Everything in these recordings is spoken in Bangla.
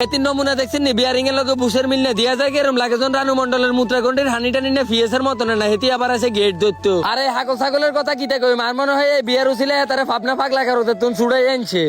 এই তিন নমুনা দেখছেন নি? বিয়ারিং এর লগে বুসের মিল না দিয়া যায় কেরম? লাগে যখন রানু মন্ডলের মূত্রাগন্ডির হানি টানি না ফিএসের মতন না হেতি আবার আছে গেট দত্ত আরে হাকল ছাগলের কথা কিতা কই মার মনে হয় বিয়ার উছিলে তারে ফাপনা ফাক লাগার হতে তুন ছুড়াই আনছে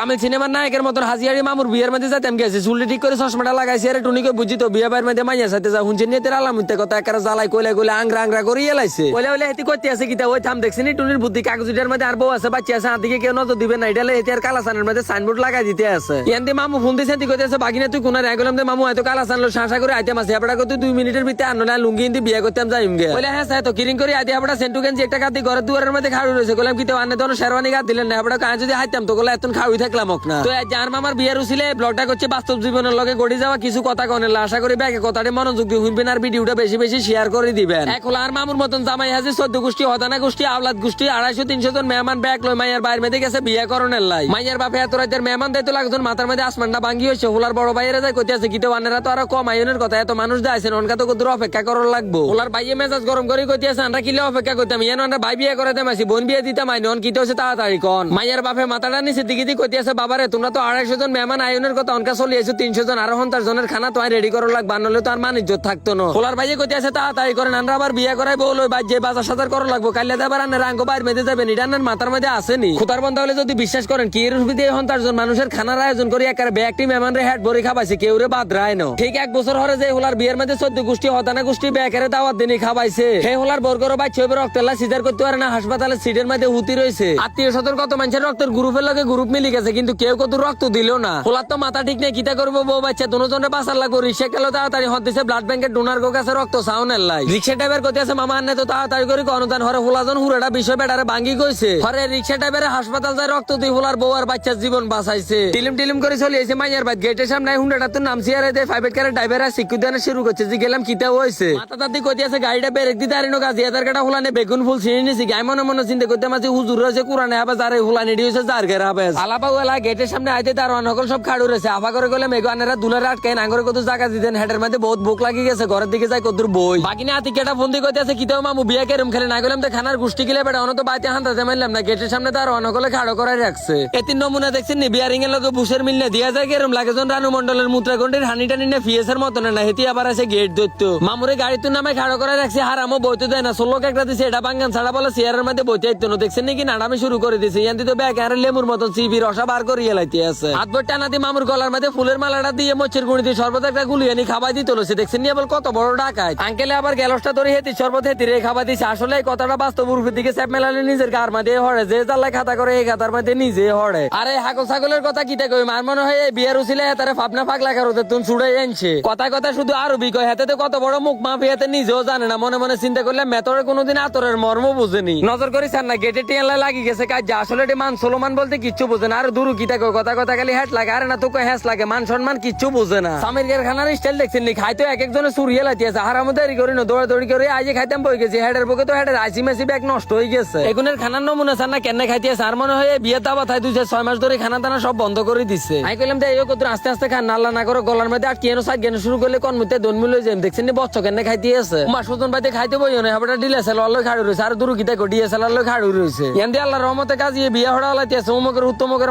তামিল সিনেমার নায়কের মতন হাজিয়ারি মামুর বিয়ের মধ্যে যাতে গেছে। চুলটি ঠিক করে চশমাটা লাগাইছে আরে টুনিকে বুঝি তো বিয়ে বাইর মধ্যে মাইয়া সাথে যা হুনছে নিয়ে তেরা আলামিতে কথা একারা জ্বালাই কইলে কইলে আংরা আংরা করে এলাইছে কইলে কইলে হেতি করতে আছে কিতা ওই থাম দেখছি নি টুনির বুদ্ধি কাগজের মধ্যে আর বউ আছে বাচ্চা আছে হাতিকে কেউ নজর দিবে না এটা হেতি আর কালাসানের মধ্যে সাইনবোর্ড লাগাই দিতে আছে। ইয়ান্দি মামু ফোন দিছে তুই কইতেছে বাগিনা তুই কোনার? এগলাম দে মামু হয়তো কালাসান লো শাসা করে আইতে আছে আপড়া কত দুই মিনিটের ভিতরে আনো না লুঙ্গি ইন্দি বিয়ে করতাম যাইম গে। কইলে হ্যাঁ স্যার তো কিরিং করে আইতে আপড়া সেন্টু গেঞ্জি একটা কাতি ঘরের দুয়ারের মধ্যে খাড়ু রয়েছে কইলাম কি তো আনে তো শেরওয়ানি গাত দিলেন না আপড়া কাজ যদি হাইতাম তো কইলা এতন খাওয়াই থাকলাম হোক না। তো যার মামার বিয়ের উছিলে ব্লগটা করছে, বাস্তব জীবনের লগে গড়ি যাওয়া কিছু কথা কনে আশা করি ব্যাগে কথাটি মনোযোগ দিয়ে শুনবেন আর ভিডিওটা বেশি বেশি শেয়ার করে দিবেন। এখন আর মামুর মতন জামাই হাজি, চোদ্দ গোষ্ঠী, হতানা গোষ্ঠী, আওলাদ গোষ্ঠী, আড়াইশো, তিনশো জন মেহমান ব্যাগ লয় মাইয়ার বাইরে মেয়েদের গেছে বিয়ে করণের লাই। মাইয়ার বাপে এত রাতের মেহমান দায়িত্ব লাগজন মাথার মধ্যে আসমানটা ভাঙ্গি হয়েছে। হোলার বড় ভাইয়েরা যায় কইতে আছে কিতে আনেরা তো আরও কম আয়নের কথা, এত মানুষ যায় আছেন, অনকা তো কত অপেক্ষা করার লাগবো? হোলার ভাইয়ে মেজাজ গরম করে কইতে আছে আমরা কিলে অপেক্ষা করতাম, ইয়ান আমরা ভাই বিয়ে করে দেমাছি বোন বিয়ে দিতাম, আইন, অন কিতে হচ্ছে তাড়াতাড়ি কন? মাইয়ার বাপে মাথাটা নিচে দিকে দিকে আছে বাবারে, তোমরা তো আড়াইশো জন মেহমান আয়নের কথা অনকা চলি আছে তিনশো জন, আরও হন্তার জনের খানা তো রেডি করার লাগবে নলে তো আর মান ইজ্জত থাকতো না। হোলার ভাইয়ে কইতে আছে, তাড়াতাড়ি করেন, আমরা আবার বিয়ে করাই বল ওই বাজ্যে বাজার সাজার করা লাগবো কাল্লা দেবার আনে রাঙ্গ বাইর মেদে যাবেন, এটা আনার মাথার মধ্যে আসেনি। খুতার বন্ধ হলে যদি বিশ্বাস করেন, কি এর সুবিধে হন তার জন মানুষের খানার আয়োজন করে একারে ব্যাগটি মেহমান রে হ্যাট ভরে খাবাইছে, কেউ রে বাদ রায় না। ঠিক এক বছর হরে যে হোলার বিয়ের মধ্যে চোদ্দ গোষ্ঠী হতানা গোষ্ঠী ব্যাগের দাওয়াত দিনই খাবাইছে। সেই হোলার বর্গর বাচ্চা হবে রক্তেলা সিজার করতে পারে না, হাসপাতালে সিটের মধ্যে হুতি রয়েছে আত্মীয় স্বজন কত মানুষের রক্তের গ্রুপের লগে গ্রুপ মিলি গেছে কিন্তু কেউ কত রক্ত দিল না। হোলার তো মাথা ঠিক নেই, কিতা করব বউ বাচ্চা? দুজনের বাসার লাগবো রিক্সা গেল তাড়াতাড়ি হত দিছে ব্লাড ব্যাংকের ডোনার গো কাছে রক্ত সাউনের লাই। রিক্সা ড্রাইভার করতে আছে, মামা আনে তো তাড়াতাড়ি করে অনুদান হরে হোলাজন হুরাটা বিষয় বেটারে ভাঙ্গি কইছে। হরে, রিক্সা ড্রাইভারে হাসপাতাল যায় রক্ত দিয়ে হোলার বউ আর বাচ্চার জীবন বাঁচাইছে। টিলিম টিলিম করে চলে এসে মাইয়ার বাদ গেটের সামনে হুন্ডাটা তো নামছি আর দেয় ফাইভেট কারের ড্রাইভার আর শিক্ষু দেওয়া শুরু করছে, যে গেলাম কিতা হয়েছে মাথা তাতে কইতে আছে, গাড়িটা বেরেক দিতে আরিনো গাছি এদার কাটা হুলানে বেগুন ফুল ছিঁড়ে নিছি। গায়ে মনে মনে চিন্তা করতে মাঝে হুজুর রয়েছে, কোরআনে হবে যারে হুলানি দিয়েছে, যার ঘের হবে। আলাপা ওলা গেটের সামনে আইতে তার অনকল সব খাড়ু রয়েছে। আফা করে গেলে মেঘানেরা দুলারে আটকায় নাঙ্গরে কত জায়গা দিতেন হেডের মধ্যে বহুত ভোক লাগি গেছে। ঘরের দিকে যাই কত বই। বাকি না আতি কেটা ফোন দিয়ে কইতে আছে কিতাও মামু বিয়া কেরম খেলে? না গেলাম তো খানার গুষ্টি গিলে বেটা অনত বাইতে হান্তাতে মারলাম না। গেটের সামনে তার অনকলে খাড়ো করাই রাখছে। এ নমুনা দেখছেন নি? বিয়ারিং এর লগে বুসের মিল না দিয়া যায় কেরম? লাগে জন রানু মন্ডলের মূত্রাগন্ডির হানি টানি না ফিএসের মতন না হেতি আবার আছে গেট দত্ত মামুরে গাড়ি তো নামে খাড়ো করাই রাখছে। হারামো বইতে দেয় না। ষোলো একটা দিছে। এটা বাঙ্গান ছাড়া বলে চেয়ারের মধ্যে বইতে আইতো না। দেখছেন নাকি নাড়ামি শুরু করে দিছে। ইয়ান্তি তো ব্যাগ আর লেমুর মতন সিবি রসা বার করে এলাইতে আছে। হাত বই টানা দিয়ে মামুর গলার মধ্যে ফুলের মালাটা দিয়ে মোচের গুঁড়ি দিয়ে সর্বদা একটা গুলি আনি খাবাই দিতে লছে দেখছেন নি আবার কত বড় ডাকায় আঙ্কেলে আবার গ্যালসটা ধরে হেতি, শরবত হেতি রে খাবার দিছে। আসলে এই কথাটা বাস্তব উর্ফের দিকে স্যাপ মেলালে নিজের গার মধ্যে হড়ে যে জাল্লাই খাতা করে, এই খাতার মধ্যে নিজে হড়ে আরে হাকল ছাগলের কথা কিতা কই মার মনে হয় এই বিয়ার উছিলে তারে ফাপনা লাগার হতে তুন ছুড়াই আনছে। কথা কথা শুধু আরবি কয়, হাতে তো কত বড় মুখ মাফি হাতে নিজেও জানে না। মনে মনে চিন্তা করলে মেতরে কোনোদিন আতরের মর্ম বুঝেনি। নজর করি স্যার না, গেটে টিয়ালা লাগি গেছে কাজ আসলে মান সোলোমান বলতে কিচ্ছু বুঝে না। আর দূর কিতা কয় কথা কথা খালি হ্যাট লাগে। আরে না তো কয় হ্যাস লাগে মান সম্মান কিচ্ছু বুঝে না। সামির গের খানার স্টাইল দেখছেন নি? খাইতো এক একজনে সুরিয়ে হারার মধ্যে এরি করি না দৌড়া দৌড়ি করে। আজ খাইতাম বই গেছি হেডের বুকে তো হেডের আইসি মেসি ব্যাগ নষ্ট হয়ে গেছে। এগুনের খানার নমুনা স্যার না কেন খাইতে আছে? আর মনে হয় বিয়ে দাবা থাই ছয় মাস ধরে খানা দানা সব বন্ধ করে দিচ্ছে আমি কইলাম যে এই কত আস্তে আস্তে খান নাল্লা না করে গলার মধ্যে আটকে এনো সাইড গেনে শুরু করলে কোন মুতে দন মিলে যাই দেখছেন নি বচ্চ কেন খাইতে আছে? মা সুজন বাইতে খাইতে বই না হাবটা ডিলে সেল আল্লাহ খাড়ু রইছে। আর দূর কো ডিএসএল আল্লাহ খাড়ু রইছে। এন্দি আল্লাহর রহমতে কাজ বিয়ে হড়া লাইতে আছে উমকের উত্তমকের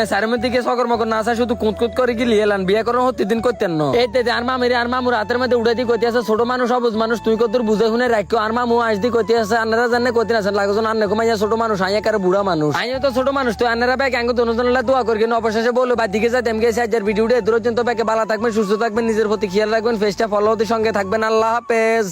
নাই সারের দিকে সকর মকর না আসা শুধু করে বিয়ে করার হতে দিন করতেন না। এই তে আর মামিরে আর মামুর হাতের মধ্যে উড়ে দিয়ে আছে ছোট মানুষ সবুজ মানুষ তুই কত বুঝে শুনে রাখো আর মামু আজ দি করতে আছে আনারা জানে করতে আছেন লাগজন আন্নে কমাইয়া ছোট মানুষ আইয়া কারে বুড়া মানুষ। আইয়া তো ছোট মানুষ তো আনারা ব্যাগ আঙ্গ দুজন দোয়া করি কিন্তু অবশেষে বলো বা দিকে যাই তেমকে সাহায্যের ভিডিওটা দূর পর্যন্ত ব্যাগে ভালো থাকবেন সুস্থ থাকবেন নিজের প্রতি খেয়াল রাখবেন ফেসটা ফলো হতে সঙ্গে থাকবেন আল্লাহ হাফেজ।